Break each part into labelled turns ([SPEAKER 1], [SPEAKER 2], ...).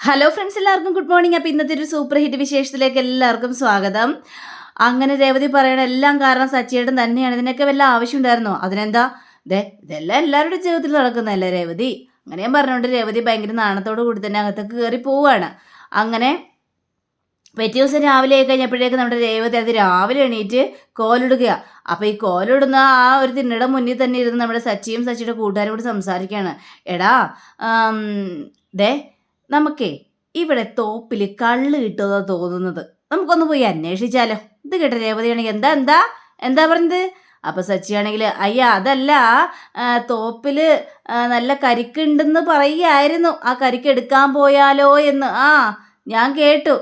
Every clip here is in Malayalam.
[SPEAKER 1] ഹലോ ഫ്രണ്ട്സ് എല്ലാവർക്കും ഗുഡ് മോർണിംഗ് അപ്പോൾ ഇന്നത്തെ ഒരു സൂപ്പർ ഹിറ്റ് വിശേഷത്തിലേക്ക് എല്ലാവർക്കും സ്വാഗതം. അങ്ങനെ രേവതി പറയണ എല്ലാം കാരണം സച്ചിയേട്ടൻ തന്നെയാണ്. ഇതിനൊക്കെ വല്ല ആവശ്യം ഉണ്ടായിരുന്നോ അതിനെന്താ? ദേ ഇതെല്ലാം എല്ലാവരുടെ ജീവിതത്തിൽ നടക്കുന്നതല്ലേ രേവതി? അങ്ങനെ ഞാൻ പറഞ്ഞുകൊണ്ട് രേവതി ഭയങ്കര നാണത്തോടു കൂടി തന്നെ അകത്തേക്ക് കയറി പോവുകയാണ് അങ്ങനെ പിറ്റേ ദിവസം രാവിലെ ആയി കഴിഞ്ഞപ്പോഴേക്ക് നമ്മുടെ രേവതി അത് രാവിലെ എണീറ്റ് കോലിടുക അപ്പോൾ ഈ കോലിടുന്ന ആ ഒരു തിണ്ണയുടെ മുന്നിൽ തന്നെ ഇരുന്ന് നമ്മുടെ സച്ചിയും സച്ചിയുടെ കൂട്ടുകാരും കൂടി സംസാരിക്കുകയാണ്. എടാ ദേ നമുക്കേ ഇവിടെ തോപ്പിൽ കള്ള് കിട്ടുന്നതാ തോന്നുന്നത്. നമുക്കൊന്ന് പോയി അന്വേഷിച്ചാലോ. ഇത് കേട്ട രേവതിയാണെങ്കിൽ എന്താ എന്താ എന്താ പറഞ്ഞത്? അപ്പൊ സച്ചിയാണെങ്കിൽ അയ്യ അതല്ല തോപ്പിൽ നല്ല കരിക്കുണ്ടെന്ന് പറയായിരുന്നു. ആ കരിക്ക് എടുക്കാൻ പോയാലോ എന്ന്. ആ ഞാൻ കേട്ടു.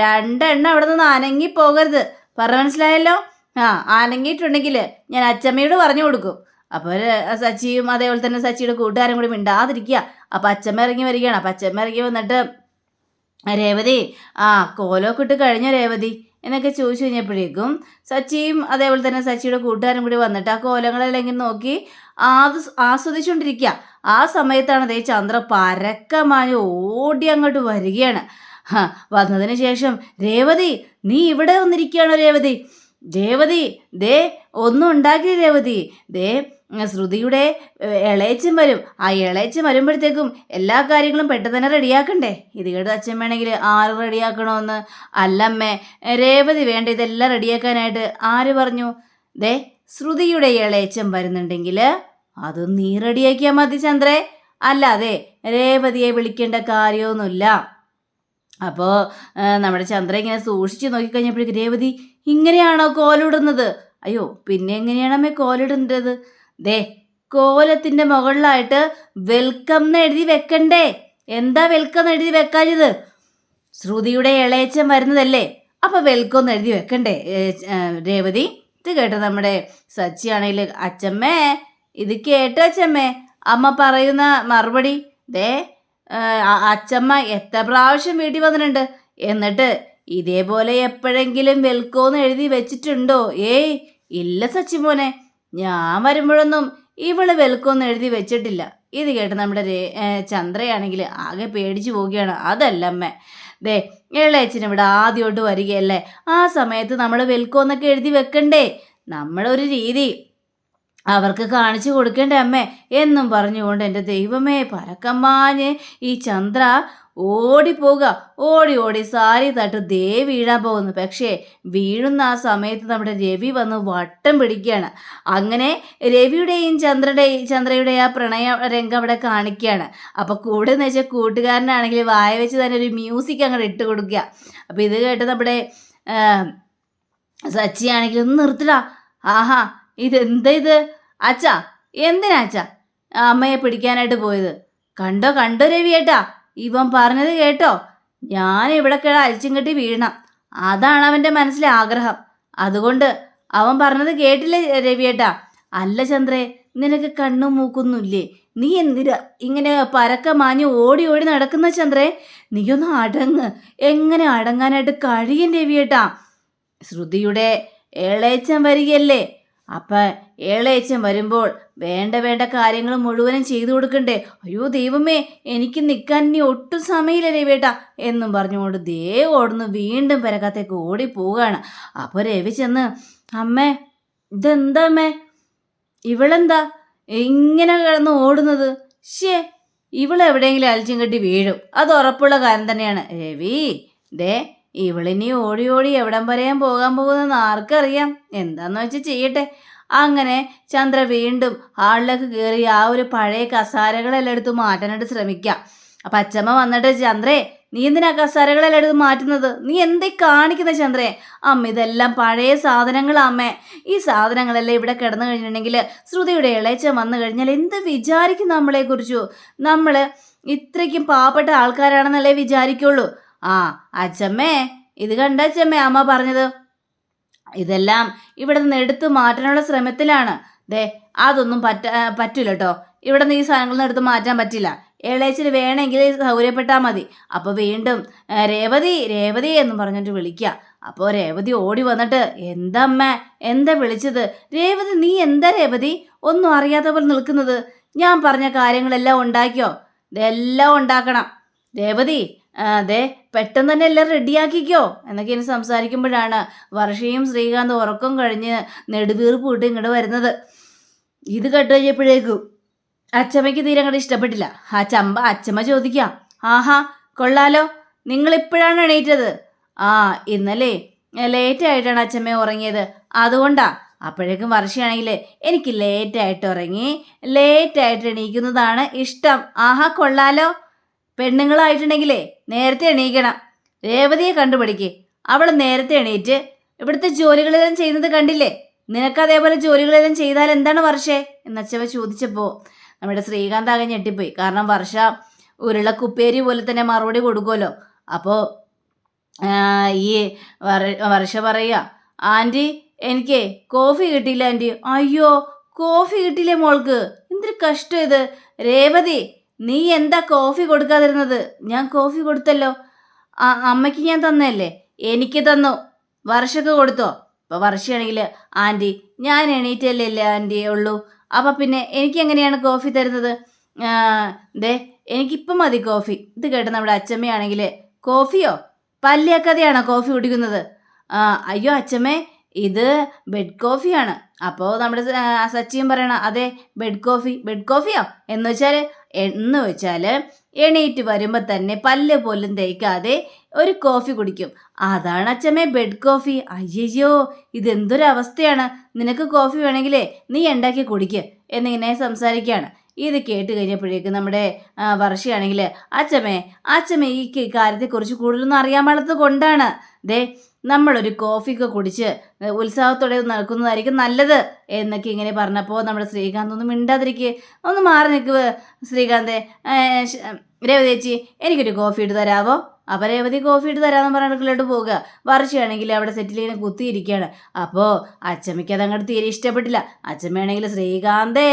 [SPEAKER 1] രണ്ടെണ്ണം അവിടെ നിന്ന് അനങ്ങി പോകരുത്. പറഞ്ഞ മനസ്സിലായല്ലോ? ആ അനങ്ങിയിട്ടുണ്ടെങ്കിൽ ഞാൻ അച്ചമ്മയോട് പറഞ്ഞു കൊടുക്കും. അപ്പോൾ സച്ചിയും അതേപോലെ തന്നെ സച്ചിയുടെ കൂട്ടുകാരും കൂടി മിണ്ടാതിരിക്കുക. അപ്പം അച്ഛമ്മ ഇറങ്ങി വരികയാണ്. അപ്പം അച്ഛമ്മ ഇറങ്ങി വന്നിട്ട് രേവതി ആ കോലൊക്കെ ഇട്ട് കഴിഞ്ഞോ രേവതി? എന്നൊക്കെ ചോദിച്ചു കഴിഞ്ഞപ്പോഴേക്കും സച്ചിയും അതേപോലെ തന്നെ സച്ചിയുടെ കൂട്ടുകാരും കൂടി വന്നിട്ട് ആ കോലങ്ങളെല്ലാം ഇങ്ങനെ നോക്കി ആത് ആസ്വദിച്ചുകൊണ്ടിരിക്കുക ആ സമയത്താണ് അതേ ചന്ദ്ര പരക്കമായി ഓടി അങ്ങോട്ട് വരികയാണ്. വന്നതിന് ശേഷം രേവതി നീ ഇവിടെ വന്നിരിക്കുകയാണോ രേവതി? രേവതി ദേ ഒന്നും ഉണ്ടാക്കി രേവതി. ദേ ശ്രുതിയുടെ ഇളയച്ചൻ വരും. ആ ഇളയച്ചൻ വരുമ്പോഴത്തേക്കും എല്ലാ കാര്യങ്ങളും പെട്ടെന്ന് തന്നെ റെഡിയാക്കണ്ടേ? ഇത് കേട്ട് അച്ഛൻ വേണമെങ്കിൽ ആറ് റെഡിയാക്കണമെന്ന്? അല്ലമ്മേ രേവതി വേണ്ട ഇതെല്ലാം റെഡിയാക്കാനായിട്ട് ആര് പറഞ്ഞു? ദേ ശ്രുതിയുടെ ഇളയച്ചൻ വരുന്നുണ്ടെങ്കിൽ അത് നീ റെഡിയാക്കിയാൽ മതി ചന്ദ്രേ. അല്ലാതെ രേവതിയെ വിളിക്കേണ്ട കാര്യമൊന്നുമില്ല. അപ്പോൾ നമ്മുടെ ചന്ദ്ര ഇങ്ങനെ സൂക്ഷിച്ച് നോക്കിക്കഴിഞ്ഞപ്പോഴേക്ക് രേവതി ഇങ്ങനെയാണോ കോലിടുന്നത്? അയ്യോ പിന്നെ എങ്ങനെയാണമ്മേ കോലിടേണ്ടത്? ദേ കോലത്തിന്റെ മുകളിലായിട്ട് വെൽക്കം എന്ന് എഴുതി വെക്കണ്ടേ? എന്താ വെൽക്കം എന്ന് എഴുതി വെക്കാഞ്ഞത്? ശ്രുതിയുടെ ഇളയച്ചൻ വരുന്നതല്ലേ? അപ്പോൾ വെൽക്കം എന്ന് എഴുതി വെക്കണ്ടേ? രേവതി ഇത് കേട്ടോ നമ്മുടെ സച്ചിയാണെങ്കിൽ അച്ചമ്മേ ഇത് കേട്ടോ അച്ചമ്മേ. അമ്മ പറയുന്ന മറുപടി ദേ അച്ചമ്മ എത്ര പ്രാവശ്യം വീട്ടിൽ വന്നിട്ടുണ്ട്? എന്നിട്ട് ഇതേപോലെ എപ്പോഴെങ്കിലും വെൽക്കോന്ന് എഴുതി വെച്ചിട്ടുണ്ടോ? ഏയ് ഇല്ല സച്ചിമോനെ. ഞാൻ വരുമ്പോഴൊന്നും ഇവൾ വെൽക്കോന്ന് എഴുതി വെച്ചിട്ടില്ല. ഇത് കേട്ട് നമ്മുടെ രേ ചന്ദ്രയാണെങ്കിൽ ആകെ പേടിച്ചു പോവുകയാണ്. അതല്ല അമ്മ. ദേ ഇളയച്ചൻ ഇവിടെ ആദ്യമായിട്ട് വരികയല്ലേ? ആ സമയത്ത് നമ്മൾ വെൽക്കോന്നൊക്കെ എഴുതി വെക്കണ്ടേ? നമ്മളൊരു രീതി അവർക്ക് കാണിച്ചു കൊടുക്കേണ്ടേ അമ്മേ എന്നും പറഞ്ഞുകൊണ്ട് എന്റെ ദൈവമേ പരക്കമ്മാഞ്ഞ് ഈ ചന്ദ്ര ഓടിപ്പോവുക ഓടി ഓടി സാരി തട്ട് ദേ വീഴാൻ പോകുന്നു. പക്ഷേ വീഴുന്ന ആ സമയത്ത് നമ്മുടെ രവി വന്ന് വട്ടം പിടിക്കുകയാണ്. അങ്ങനെ രവിയുടെയും ചന്ദ്രയുടെയും ചന്ദ്രയുടെ ആ പ്രണയ രംഗം അവിടെ കാണിക്കുകയാണ്. അപ്പോൾ കൂടെ എന്ന് വെച്ചാൽ കൂട്ടുകാരനാണെങ്കിൽ വായ വെച്ച് തന്നെ ഒരു മ്യൂസിക് അങ്ങോട്ട് ഇട്ട് കൊടുക്കുക. അപ്പോൾ ഇത് കേട്ട് നമ്മുടെ സച്ചിയാണെങ്കിൽ ഒന്ന് നിർത്തിടാ. ആഹാ ഇതെന്താ ഇത് അച്ഛാ എന്തിനാ അമ്മയെ പിടിക്കാനായിട്ട് പോയത്. കണ്ടോ കണ്ടോ രവിയേട്ടാ ഇവൻ പറഞ്ഞത് കേട്ടോ. ഞാൻ ഇവിടെ കിട അലിച്ചും കെട്ടി വീഴണം. അതാണ് അവന്റെ മനസ്സിലെ ആഗ്രഹം. അതുകൊണ്ട് അവൻ പറഞ്ഞത് കേട്ടില്ലേ രവിയേട്ടാ അല്ല ചന്ദ്രേ നിനക്ക് കണ്ണും മൂക്കൊന്നുമില്ലേ നീ എന്തിനാ ഇങ്ങനെ പരക്ക മാഞ്ഞ് ഓടി ഓടി നടക്കുന്ന ചന്ദ്രേ? നീയൊന്ന് അടങ്ങ്. എങ്ങനെ അടങ്ങാനായിട്ട് കഴിയും രവിയേട്ടാ ശ്രുതിയുടെ ഏളേച്ചം വരികയല്ലേ? അപ്പം ഏളയച്ചൻ വരുമ്പോൾ വേണ്ട വേണ്ട കാര്യങ്ങൾ മുഴുവനും ചെയ്തു കൊടുക്കണ്ടേ? അയ്യോ ദൈവമേ എനിക്ക് നിൽക്കാൻ ഇനി ഒട്ടും സമയമില്ല രവിയേട്ടാ എന്നും പറഞ്ഞുകൊണ്ട് ദേ ഓടുന്നു. വീണ്ടും പെരക്കത്തേക്ക് ഓടി പോവുകയാണ്. അപ്പോൾ രവി ചെന്ന് അമ്മേ ഇതെന്താ അമ്മേ? ഇവളെന്താ? ഇങ്ങനെ കിടന്ന് ഓടുന്നത്? ഷേ ഇവളെവിടെയെങ്കിലും അലച്ചും കെട്ടി വീഴും. അത് ഉറപ്പുള്ള കാര്യം തന്നെയാണ്. രവി ദേ ഇവളിനി ഓടി ഓടി എവിടം വരെയും പോകാൻ പോകുന്നെന്ന് ആർക്കറിയാം. എന്താന്ന് വെച്ച് ചെയ്യട്ടെ. അങ്ങനെ ചന്ദ്ര വീണ്ടും ഹാളിലേക്ക് കയറി ആ ഒരു പഴയ കസാരകളെല്ലാം എടുത്ത് മാറ്റാനായിട്ട് ശ്രമിക്കാം. അപ്പം അച്ചമ്മ വന്നിട്ട് ചന്ദ്രേ നീ എന്തിനാ കസാരകളെല്ലാം എടുത്ത് മാറ്റുന്നത്? നീ എന്തേ കാണിക്കുന്ന ചന്ദ്രേ? അമ്മ ഇതെല്ലാം പഴയ സാധനങ്ങളാ അമ്മേ. ഈ സാധനങ്ങളെല്ലാം ഇവിടെ കിടന്നു കഴിഞ്ഞിട്ടുണ്ടെങ്കിൽ ശ്രുതിയുടെ ഇളയച്ച വന്നു കഴിഞ്ഞാൽ എന്ത് വിചാരിക്കും നമ്മളെക്കുറിച്ചു? നമ്മൾ ഇത്രയ്ക്കും പാവപ്പെട്ട ആൾക്കാരാണെന്നല്ലേ വിചാരിക്കുള്ളൂ. ആ അച്ചമ്മേ ഇത് കണ്ട അച്ഛമ്മേ അമ്മ പറഞ്ഞത്. ഇതെല്ലാം ഇവിടെ നിന്ന് എടുത്തു മാറ്റാനുള്ള ശ്രമത്തിലാണ്. ദേ അതൊന്നും പറ്റ പറ്റൂല കേട്ടോ ഇവിടെ നിന്ന് ഈ സാധനങ്ങളൊന്നും എടുത്ത് മാറ്റാൻ പറ്റില്ല. ഏളേച്ചിന് വേണമെങ്കിൽ സൗകര്യപ്പെട്ടാൽ മതി. അപ്പോൾ വീണ്ടും രേവതി രേവതി എന്ന് പറഞ്ഞിട്ട് വിളിക്കുക അപ്പോൾ രേവതി ഓടി വന്നിട്ട് എന്തമ്മ എന്താ വിളിച്ചത്? രേവതി നീ എന്താ രേവതി? ഒന്നും അറിയാത്ത പോലെ നിൽക്കുന്നത്. ഞാൻ പറഞ്ഞ കാര്യങ്ങളെല്ലാം ഉണ്ടാക്കിയോ? ഇതെല്ലാം ഉണ്ടാക്കണം. രേവതി അതെ പെട്ടെന്ന് തന്നെ എല്ലാം റെഡിയാക്കിക്കോ. എന്നൊക്കെ ഇനി സംസാരിക്കുമ്പോഴാണ് വർഷയും ശ്രീകാന്ത് ഉറക്കം കഴിഞ്ഞ് നെടുവീർപ്പ് വിട്ട് ഇങ്ങോട്ട് വരുന്നത്. ഇത് കേട്ട് കഴിഞ്ഞപ്പോഴേക്കും അച്ചമ്മയ്ക്ക് തീരെ അങ്ങോട്ട് ഇഷ്ടപ്പെട്ടില്ല. ആ ചമ്പ അച്ചമ്മ ചോദിക്കാം ആഹാ കൊള്ളാലോ നിങ്ങൾ ഇപ്പോഴാണ് എണീറ്റത്? ആ ഇന്നലെ ലേറ്റ് ആയിട്ടാണ് അച്ചമ്മ ഉറങ്ങിയത്. അതുകൊണ്ടാ അപ്പോഴേക്കും വർഷയാണെങ്കിൽ എനിക്ക് ലേറ്റായിട്ട് ഉറങ്ങി ലേറ്റായിട്ട് എണീക്കുന്നതാണ് ഇഷ്ടം. ആഹാ കൊള്ളാലോ. പെണ്ണുങ്ങളായിട്ടുണ്ടെങ്കിലേ നേരത്തെ എണീക്കണം. രേവതിയെ കണ്ടുപിടിക്ക്. അവൾ നേരത്തെ എണീറ്റ് ഇവിടുത്തെ ജോലികളെല്ലാം ചെയ്യുന്നത് കണ്ടില്ലേ? നിനക്ക് അതേപോലെ ജോലികളെല്ലാം ചെയ്താൽ എന്താണ് വർഷേ? എന്നച്ചവ ചോദിച്ചപ്പോൾ നമ്മുടെ ശ്രീകാന്ത് ആകെ ഞെട്ടിപ്പോയി. കാരണം വർഷ ഉരുളക്കുപ്പേരി പോലെ തന്നെ മറുപടി കൊടുക്കുമല്ലോ അപ്പോൾ ഈ വർഷ പറയുക ആന്റി എനിക്ക് കോഫി കിട്ടിയില്ല ആന്റി. അയ്യോ കോഫി കിട്ടിയില്ലേ മോൾക്ക്? എന്തൊരു കഷ്ടം ഇത്. രേവതി നീ എന്താ കോഫി കൊടുക്കാതിരുന്നത്? ഞാൻ കോഫി കൊടുത്തല്ലോ. അമ്മയ്ക്ക് ഞാൻ തന്നല്ലേ എനിക്ക് തന്നു. വർഷക്ക് കൊടുത്തോ? ഇപ്പോൾ വർഷയാണെങ്കിൽ ആന്റി ഞാൻ എണീറ്റല്ലേ അല്ലേ ആന്റി ഉള്ളൂ. അപ്പം പിന്നെ എനിക്ക് എങ്ങനെയാണ് കോഫി തരുന്നത്? ദേ എനിക്കിപ്പം മതി കോഫി. ഇത് കേട്ട് നമ്മുടെ അച്ചമ്മയാണെങ്കിൽ കോഫിയോ? പല്ലിയാക്കാതെയാണോ കോഫി കുടിക്കുന്നത്? അയ്യോ അച്ചമ്മേ ഇത് ബെഡ് കോഫിയാണ്. അപ്പോൾ നമ്മുടെ സച്ചിയും പറയണ അതെ ബെഡ് കോഫി ബെഡ് കോഫിയോ? എന്ന് വെച്ചാൽ എന്ന് വെച്ചാൽ എണീറ്റ് വരുമ്പോൾ തന്നെ പല്ല് പോലും തേക്കാതെ ഒരു കോഫി കുടിക്കും. അതാണ് അച്ഛമ്മേ ബെഡ് കോഫി അയ്യയ്യോ ഇതെന്തൊരു അവസ്ഥയാണ് നിനക്ക് കോഫി വേണമെങ്കിലേ നീ ഉണ്ടാക്കി കുടിക്ക് എന്നിങ്ങനെ സംസാരിക്കുകയാണ് ഇത് കേട്ട് കഴിഞ്ഞപ്പോഴേക്ക് നമ്മുടെ വർഷയാണെങ്കിൽ അച്ഛമ്മേ അച്ഛമ്മേ ഈ കാര്യത്തെക്കുറിച്ച് കൂടുതലൊന്നും അറിയാൻ പാടാത്തത് കൊണ്ടാണ്. ദേ നമ്മളൊരു കോഫിയൊക്കെ കുടിച്ച് ഉത്സാഹത്തോടെ നടക്കുന്നതായിരിക്കും നല്ലത് എന്നൊക്കെ ഇങ്ങനെ പറഞ്ഞപ്പോൾ നമ്മുടെ ശ്രീകാന്ത് ഒന്നും മിണ്ടാതിരിക്കുക ഒന്ന് മാറി നിൽക്കുക ശ്രീകാന്തേ. രേവതി ചേച്ചി എനിക്കൊരു കോഫി ഇട്ട് തരാവോ? അപ്പോൾ രേവതി കോഫി ഇട്ട് തരാമെന്ന് പറഞ്ഞ അടുക്കളോട്ട് പോവുക. വർഷയാണെങ്കിൽ അവിടെ സെറ്റിൽ ഇങ്ങനെ കുത്തിയിരിക്കുകയാണ് അപ്പോൾ അച്ചമ്മയ്ക്ക് അങ്ങോട്ട് തീരെ ഇഷ്ടപ്പെട്ടില്ല. അച്ചമ്മയാണെങ്കിൽ ശ്രീകാന്തേ.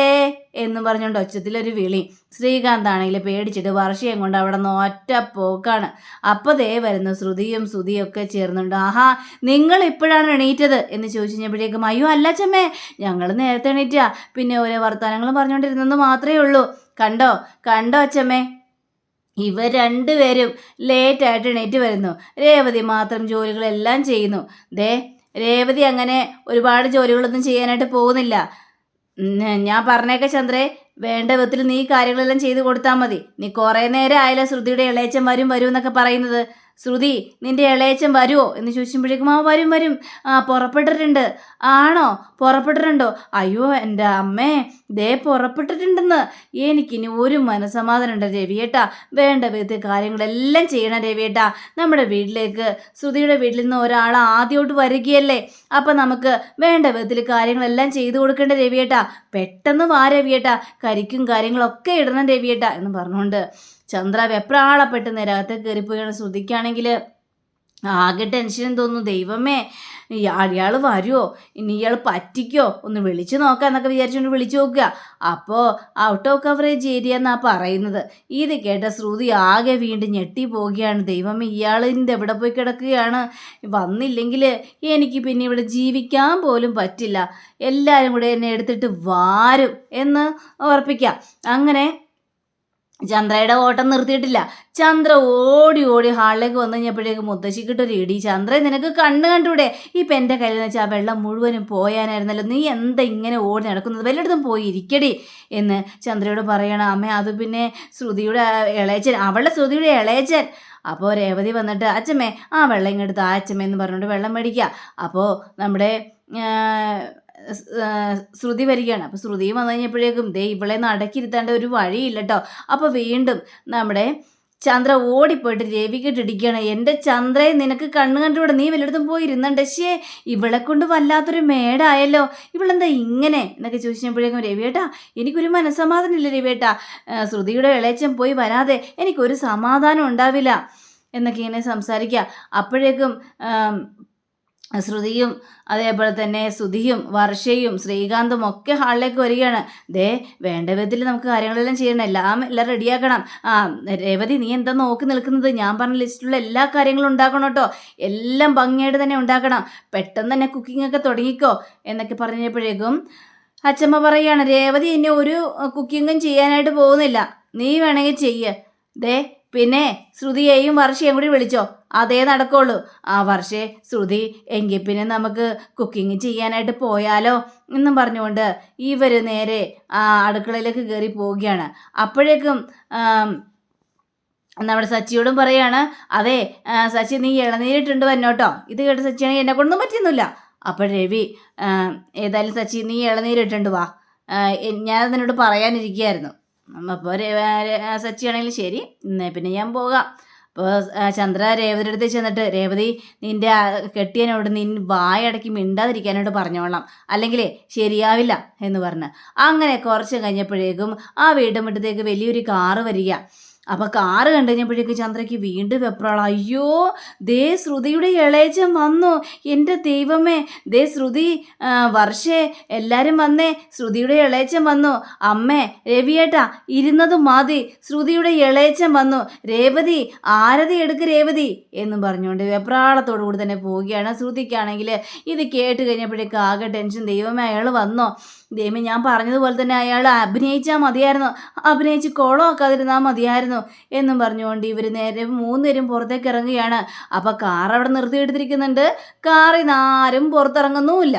[SPEAKER 1] എന്നും പറഞ്ഞുകൊണ്ട് ഒച്ചത്തിലൊരു വിളി. ശ്രീകാന്ത് ആണെങ്കിൽ പേടിച്ചിട്ട് വർഷയും കൊണ്ട് അവിടെ നിന്ന് ഒറ്റ പോക്കാണ്. അപ്പോൾ ദേ വരുന്നു ശ്രുതിയും ശ്രുതിയും ഒക്കെ ചേർന്നുണ്ട്. ആഹാ നിങ്ങൾ ഇപ്പോഴാണ് എണീറ്റത്? എന്ന് ചോദിച്ചു കഴിഞ്ഞപ്പോഴേക്കും അയ്യോ അല്ല ചമ്മേ ഞങ്ങൾ നേരത്തെ എണീറ്റാ. പിന്നെ ഓരോ വർത്തമാനങ്ങളും പറഞ്ഞുകൊണ്ടിരുന്നെന്ന് മാത്രമേ ഉള്ളൂ. കണ്ടോ കണ്ടോ അച്ചമ്മേ? ഇവർ രണ്ടുപേരും ലേറ്റായിട്ട് എണീറ്റ് വരുന്നു. രേവതി മാത്രം ജോലികളെല്ലാം ചെയ്യുന്നു. ദേ രേവതി അങ്ങനെ ഒരുപാട് ജോലികളൊന്നും ചെയ്യാനായിട്ട് പോകുന്നില്ല. ഞാൻ പറഞ്ഞേക്ക ചന്ദ്രേ വേണ്ട വിധത്തിൽ നീ കാര്യങ്ങളെല്ലാം ചെയ്തു കൊടുത്താൽ മതി. നീ കുറേ നേരം ആയാലും ശ്രുതിയുടെ ഇളയച്ചൻ വരും വരും എന്നൊക്കെ പറയുന്നത്. ശ്രുതി നിന്റെ ഇളയച്ചൻ വരുമോ എന്ന് ചോദിക്കുമ്പോഴേക്കും ആ വരും വരും. ആ പുറപ്പെട്ടിട്ടുണ്ട്. ആണോ? പുറപ്പെട്ടിട്ടുണ്ടോ? അയ്യോ എന്റെ അമ്മേ ദേ പുറപ്പെട്ടിട്ടുണ്ടെന്ന്. എനിക്കിനി ഒരു മനസമാധാനം ഉണ്ട് രവിയേട്ടാ. വേണ്ട വിധത്തിൽ കാര്യങ്ങളെല്ലാം ചെയ്യണം രവിയേട്ടാ. നമ്മുടെ വീട്ടിലേക്ക് ശ്രുതിയുടെ വീട്ടിൽ നിന്ന് ഒരാൾ ആദ്യമായിട്ട് വരികയല്ലേ? അപ്പം നമുക്ക് വേണ്ട വിധത്തിൽ കാര്യങ്ങളെല്ലാം ചെയ്തു കൊടുക്കേണ്ട രവിയേട്ടാ. പെട്ടെന്ന് വാ രവിയേട്ടാ. കരിക്കും കാര്യങ്ങളൊക്കെ ഇടണം രവിയേട്ടാ എന്ന് പറഞ്ഞുകൊണ്ട് ചന്ദ്ര വെപ്രാളപ്പെട്ട് നിരകത്ത് കയറിപ്പോയാണ് ശ്രുതിക്കാണെങ്കിൽ ആകെ ടെൻഷൻ തോന്നുന്നു. ദൈവമേ അയാൾ വരുമോ ഇനി ഇയാൾ പറ്റിക്കോ? ഒന്ന് വിളിച്ചു നോക്കാം എന്നൊക്കെ വിചാരിച്ചുകൊണ്ട് വിളിച്ചു നോക്കുക. അപ്പോൾ ഔട്ട് ഓഫ് കവറേജ് ഏരിയ എന്നാണ് പറയുന്നത്. ഇത് കേട്ട ശ്രുതി ആകെ വീണ്ടും ഞെട്ടി പോവുകയാണ് ദൈവമേ ഇയാളിന്റെ എവിടെ പോയി കിടക്കുകയാണ്? വന്നില്ലെങ്കിൽ എനിക്ക് പിന്നെ ഇവിടെ ജീവിക്കാൻ പോലും പറ്റില്ല. എല്ലാവരും കൂടെ എന്നെ എടുത്തിട്ട് വാരും എന്ന് ഉറപ്പിക്കാം. അങ്ങനെ ചന്ദ്രയുടെ ഓട്ടം നിർത്തിയിട്ടില്ല. ചന്ദ്ര ഓടി ഓടി ഹാളിലേക്ക് വന്നു കഴിഞ്ഞപ്പോഴേക്ക് മുത്തശ്ശിക്കിട്ടൊരു ഇടി. ചന്ദ്ര നിനക്ക് കണ്ണ് കണ്ടൂടെ? ഇപ്പം എന്റെ കയ്യിൽ നിന്ന് വെച്ചാൽ ആ വെള്ളം മുഴുവനും പോയാനായിരുന്നല്ലോ. നീ എന്താ ഇങ്ങനെ ഓടി നടക്കുന്നത്? വല്ലയിടത്തും പോയി ഇരിക്കടി എന്ന് ചന്ദ്രയോട് പറയണം. അമ്മ അത് പിന്നെ ശ്രുതിയുടെ ഇളയച്ചൻ അവളുടെ ശ്രുതിയുടെ ഇളയച്ചൻ അപ്പോൾ രേവതി വന്നിട്ട് അച്ഛമ്മേ ആ വെള്ളം ഇങ്ങെടുത്ത് ആ അച്ഛമ്മേ എന്ന് പറഞ്ഞുകൊണ്ട് വെള്ളം മേടിക്കുക അപ്പോൾ നമ്മുടെ ശ്രുതി വരികയാണ്. അപ്പോൾ ശ്രുതിയും വന്നു കഴിഞ്ഞപ്പോഴേക്കും ദേ ഇവളെ നടക്കിരുത്താണ്ട് ഒരു വഴിയില്ല കേട്ടോ അപ്പോൾ വീണ്ടും നമ്മുടെ ചന്ദ്ര ഓടിപ്പോയിട്ട് രവിക്കിട്ടിടിക്കുകയാണ് എന്റെ ചന്ദ്രയെ നിനക്ക് കണ്ണു കണ്ടുകൂടെ? നീ വല്ലയിടത്തും പോയി ഇരുന്നുണ്ട് ശേ ഇവളെ കൊണ്ട് വല്ലാത്തൊരു മേടായല്ലോ. ഇവളെന്താ ഇങ്ങനെ? എന്നൊക്കെ ചോദിച്ചപ്പോഴേക്കും രവിയേട്ടാ എനിക്കൊരു മനസ്സമാധാനം ഇല്ല രവിയേട്ടാ. ശ്രുതിയുടെ ഇളയച്ചൻ പോയി വരാതെ എനിക്കൊരു സമാധാനം ഉണ്ടാവില്ല. എന്നൊക്കെ ഇങ്ങനെ സംസാരിക്കുക. അപ്പോഴേക്കും ശ്രുതിയും അതേപോലെ തന്നെ സുധിയും വർഷയും ശ്രീകാന്തും ഒക്കെ ഹാളിലേക്ക് വരികയാണ്. ദേ വേണ്ട വിധത്തിൽ നമുക്ക് കാര്യങ്ങളെല്ലാം ചെയ്യണം എല്ലാം എല്ലാം റെഡിയാക്കണം. ആ രേവതി നീ എന്താ നോക്കി നിൽക്കുന്നത്? ഞാൻ പറഞ്ഞ ലിസ്റ്റിലുള്ള എല്ലാ കാര്യങ്ങളും ഉണ്ടാക്കണം കേട്ടോ. എല്ലാം ഭംഗിയായിട്ട് തന്നെ ഉണ്ടാക്കണം. പെട്ടെന്ന് തന്നെ കുക്കിംഗ് ഒക്കെ തുടങ്ങിക്കോ എന്നൊക്കെ പറഞ്ഞപ്പോഴേക്കും അച്ഛമ്മ പറയുകയാണ് രേവതി എന്നെ ഒരു കുക്കിങ്ങും ചെയ്യാനായിട്ട് പോകുന്നില്ല. നീ വേണമെങ്കിൽ ചെയ്യ്. ദേ പിന്നെ ശ്രുതിയെയും വർഷയും കൂടി വിളിച്ചോ. അതേ നടക്കുള്ളൂ. ആ വർഷേ ശ്രുതി എങ്കിൽ പിന്നെ നമുക്ക് കുക്കിംഗ് ചെയ്യാനായിട്ട് പോയാലോ എന്നും പറഞ്ഞുകൊണ്ട് ഇവർ നേരെ അടുക്കളയിലേക്ക് കയറി പോവുകയാണ്. അപ്പോഴേക്കും നമ്മുടെ സച്ചിയോടും പറയാണ് അതെ സച്ചി നീ ഇളനീരിട്ടുണ്ട് വന്നോട്ടോ. ഇത് കേട്ട് സച്ചിയാണെങ്കിൽ എന്നെ കൊണ്ടൊന്നും പറ്റുന്നില്ല അപ്പോൾ രവി ഏതായാലും സച്ചി നീ ഇളനീരിട്ടുണ്ട് വാ. ഞാൻ നിന്നോട് പറയാനിരിക്കുകയായിരുന്നു. അപ്പോൾ സച്ചിയാണെങ്കിൽ ശരി. പിന്നെ ഞാൻ പോകാം. അപ്പോൾ ചന്ദ്ര രേവതിയുടെ അടുത്ത് ചെന്നിട്ട് രേവതി നിന്റെ കെട്ടിയനോട് നിൻ വായടക്കി മിണ്ടാതിരിക്കാനോട് പറഞ്ഞോളാം. അല്ലെങ്കിൽ ശരിയാവില്ല എന്ന് പറഞ്ഞ്. അങ്ങനെ കുറച്ച് കഴിഞ്ഞപ്പോഴേക്കും ആ വീട്ടുമുറ്റത്തേക്ക് വലിയൊരു കാറ് വരിക. അപ്പോൾ കാറ് കണ്ടുകഴിഞ്ഞപ്പോഴേക്ക് ചന്ദ്രയ്ക്ക് വീണ്ടും വെപ്രാളം. അയ്യോ ദേ ശ്രുതിയുടെ ഇളയച്ചൻ വന്നു. എന്റെ ദൈവമേ ദേ ശ്രുതി വർഷേ എല്ലാവരും വന്നേ. ശ്രുതിയുടെ ഇളയച്ചൻ വന്നു. അമ്മേ രവിയേട്ടാ ഇരുന്നത് മതി. ശ്രുതിയുടെ ഇളയച്ചൻ വന്നു. രേവതി ആരതി എടുക്ക് രേവതി എന്നും പറഞ്ഞുകൊണ്ട് വെപ്രാളത്തോടു കൂടി തന്നെ പോവുകയാണ് ശ്രുതിക്കാണെങ്കിൽ ഇത് കേട്ട് കഴിഞ്ഞപ്പോഴേക്ക് ആകെ ടെൻഷൻ ദൈവമേ അയാൾ വന്നോ? ദൈവമേ ഞാൻ പറഞ്ഞതുപോലെ തന്നെ അയാൾ അഭിനയിച്ചാൽ മതിയായിരുന്നു. അഭിനയിച്ച് കോളമാക്കാതിരുന്നാൽ മതിയായിരുന്നു. എന്നും പറഞ്ഞുകൊണ്ട് ഇവർ നേരെ മൂന്നുപേരും പുറത്തേക്ക് ഇറങ്ങുകയാണ്. അപ്പോൾ കാർ അവിടെ നിർത്തിയെടുത്തിരിക്കുന്നുണ്ട്. കാറിൽ നിന്ന് ആരും പുറത്തിറങ്ങുന്നുമില്ല.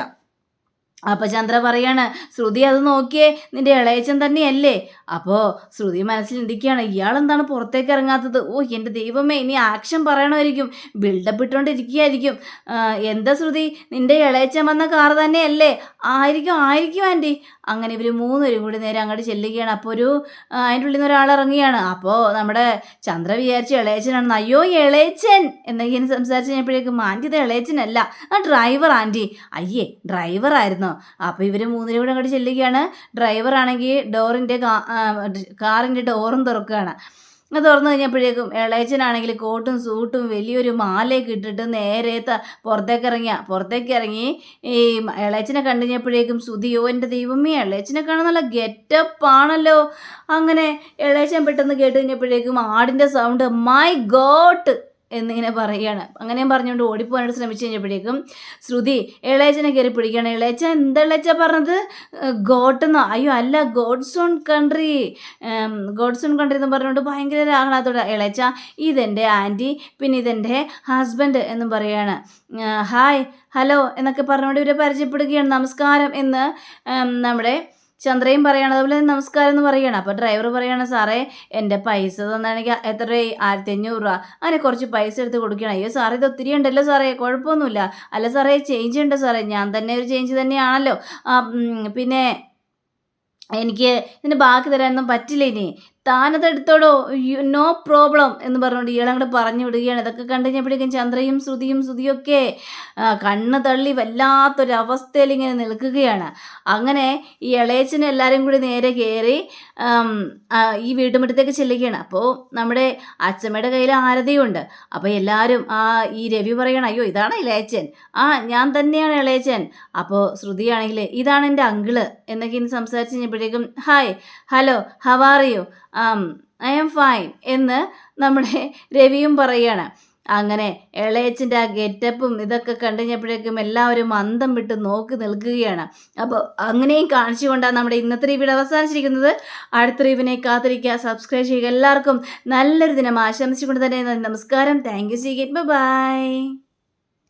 [SPEAKER 1] അപ്പൊ ചന്ദ്ര പറയാണ് ശ്രുതി അത് നോക്കിയേ നിന്റെ ഇളയച്ചൻ തന്നെയല്ലേ? അപ്പോ ശ്രുതി മനസ്സിൽ ചിന്തിക്കുകയാണ് ഇയാളെന്താണ് പുറത്തേക്ക് ഇറങ്ങാത്തത്? ഓ എന്റെ ദൈവമേ ഇനി ആക്ഷൻ പറയണമായിരിക്കും. ബിൽഡപ്പ് ഇട്ടുകൊണ്ടിരിക്കുകയായിരിക്കും എന്താ ശ്രുതി? നിന്റെ ഇളയച്ചൻ വന്ന കാർ തന്നെയല്ലേ? ആയിരിക്കും ആയിരിക്കും ആന്റി. അങ്ങനെ ഇവർ മൂന്നുപേരും കൂടി നേരെ അങ്ങോട്ട് ചെല്ലുകയാണ്. അപ്പോൾ ഒരു അതിന്റെ ഉള്ളിൽ നിന്ന് ഒരാൾ ഇറങ്ങുകയാണ്. അപ്പോൾ നമ്മുടെ ചന്ദ്ര വിചാരിച്ച് ഇളയച്ചനാണെന്ന് അയ്യോ ഇളയച്ചൻ! എന്നൊക്കെ സംസാരിച്ച് കഴിഞ്ഞപ്പോഴേക്കും ആന്റി ഇത് ഇളയച്ചനല്ല ആ ഡ്രൈവർ ആന്റി. അയ്യേ ഡ്രൈവറായിരുന്നു അപ്പോൾ ഇവർ മൂന്നുപേരും കൂടെ അങ്ങോട്ട് ചെല്ലുകയാണ്. ഡ്രൈവറാണെങ്കിൽ ഡോറിന്റെ കാറിന്റെ ഡോറും തുറക്കുകയാണ്. അത് തുറന്നു കഴിഞ്ഞപ്പോഴേക്കും ഇളയച്ചനാണെങ്കിൽ കോട്ടും സൂട്ടും വലിയൊരു മാലയൊക്കെ ഇട്ടിട്ട് നേരെ പുറത്തേക്ക് ഇറങ്ങിയ. പുറത്തേക്ക് ഇറങ്ങി ഈ ഇളയച്ചനെ കണ്ടു കഴിഞ്ഞപ്പോഴേക്കും സുതിയോ എന്റെ ദൈവമേ ഇളയച്ചനെ കാണാൻ നല്ല ഗെറ്റപ്പ് ആണല്ലോ. അങ്ങനെ ഇളയച്ചൻ പെട്ടെന്ന് കേട്ട് കഴിഞ്ഞപ്പോഴേക്കും ആടിന്റെ സൗണ്ട് മൈ ഗോട്ട് എന്നിങ്ങനെ പറയുകയാണ്. അങ്ങനെയും പറഞ്ഞുകൊണ്ട് ഓടിപ്പോകാനായിട്ട് ശ്രമിച്ചു കഴിഞ്ഞപ്പോഴേക്കും ശ്രുതി ഇളയച്ചനെ കയറി പിടിക്കുകയാണ്. ഇളയച്ച എന്താ ഇളയച്ച പറഞ്ഞത്? ഗോട്ടെന്നോ അയ്യോ അല്ല God's own country. God's own country എന്ന് പറഞ്ഞുകൊണ്ട് ഭയങ്കര ആഹ്ലാദത്തോടെ ഇളയച്ച ഇതെന്റെ ആന്റി പിന്നെ ഇതെന്റെ ഹസ്ബൻഡ് എന്നും പറയുകയാണ്. ഹായ് ഹലോ എന്നൊക്കെ പറഞ്ഞുകൊണ്ട് ഇവരെ പരിചയപ്പെടുകയാണ്. നമസ്കാരം എന്ന് നമ്മുടെ ചന്ദ്രയും പറയണം അതുപോലെ നമസ്കാരം എന്ന് പറയുകയാണ് അപ്പോൾ ഡ്രൈവർ പറയാണ് സാറേ എന്റെ പൈസ തന്നാണെങ്കിൽ എത്ര രൂപ ആയിരത്തി അഞ്ഞൂറ് രൂപ. അങ്ങനെ കുറച്ച് പൈസ എടുത്ത് കൊടുക്കണം അയ്യോ സാറേ ഇത് ഒത്തിരി ഉണ്ടല്ലോ സാറേ കുഴപ്പമൊന്നുമില്ല. അല്ല സാറേ ചേഞ്ച് ഉണ്ട് സാറേ ഞാൻ തന്നെ ഒരു ചേഞ്ച് തന്നെയാണല്ലോ. പിന്നെ എനിക്ക് ഇതിന് ബാക്കി തരാനൊന്നും പറ്റില്ല ഇനി. താനത് എടുത്തോടോ നോ പ്രോബ്ലം എന്ന് പറഞ്ഞുകൊണ്ട് ഇയാളങ്ങോട്ട് പറഞ്ഞു വിടുകയാണ്. ഇതൊക്കെ കണ്ടു കഴിഞ്ഞപ്പോഴേക്കും ചന്ദ്രയും ശ്രുതിയും ശ്രുതിയൊക്കെ കണ്ണ് തള്ളി വല്ലാത്തൊരവസ്ഥയിൽ ഇങ്ങനെ നിൽക്കുകയാണ്. അങ്ങനെ ഈ ഇളയച്ചനെ എല്ലാവരും കൂടി നേരെ കയറി ഈ വീട്ടുമുറ്റത്തേക്ക് ചെല്ലുകയാണ്. അപ്പോൾ നമ്മുടെ അച്ഛമ്മയുടെ കയ്യിൽ ആരതിയുണ്ട്. അപ്പോൾ എല്ലാവരും ആ ഈ രവി പറയണം അയ്യോ ഇതാണ് ഇളയച്ചൻ ആ ഞാൻ തന്നെയാണ് ഇളയച്ചൻ അപ്പോൾ ശ്രുതിയാണെങ്കിൽ ഇതാണ് എന്റെ അങ്കിൾ. എന്നൊക്കെ ഇനി സംസാരിച്ച് കഴിഞ്ഞപ്പോഴേക്കും hi hello how are you? I'm fine എന്ന് നമ്മുടെ രവിയും പറയാണ്. അങ്ങനെ ഇളയച്ചന്റെ ആ ഗെറ്റപ്പും ഇതൊക്കെ കണ്ടുകഴിഞ്ഞപ്പോഴേക്കും എല്ലാവരും അന്തം വിട്ട് നോക്കി നിൽക്കുകയാണ്. അപ്പോൾ അങ്ങനെയും കാണിച്ചുകൊണ്ടാണ് നമ്മുടെ ഇന്നത്തെ റിവ്യൂ അവസാനിച്ചിരിക്കുന്നത്. അടുത്ത റീവിനെ കാത്തിരിക്കുക. സബ്സ്ക്രൈബ് ചെയ്യുക. എല്ലാവർക്കും നല്ലൊരു ദിനം ആശംസിച്ചുകൊണ്ട് തന്നെ. നമസ്കാരം. Thank you see get bye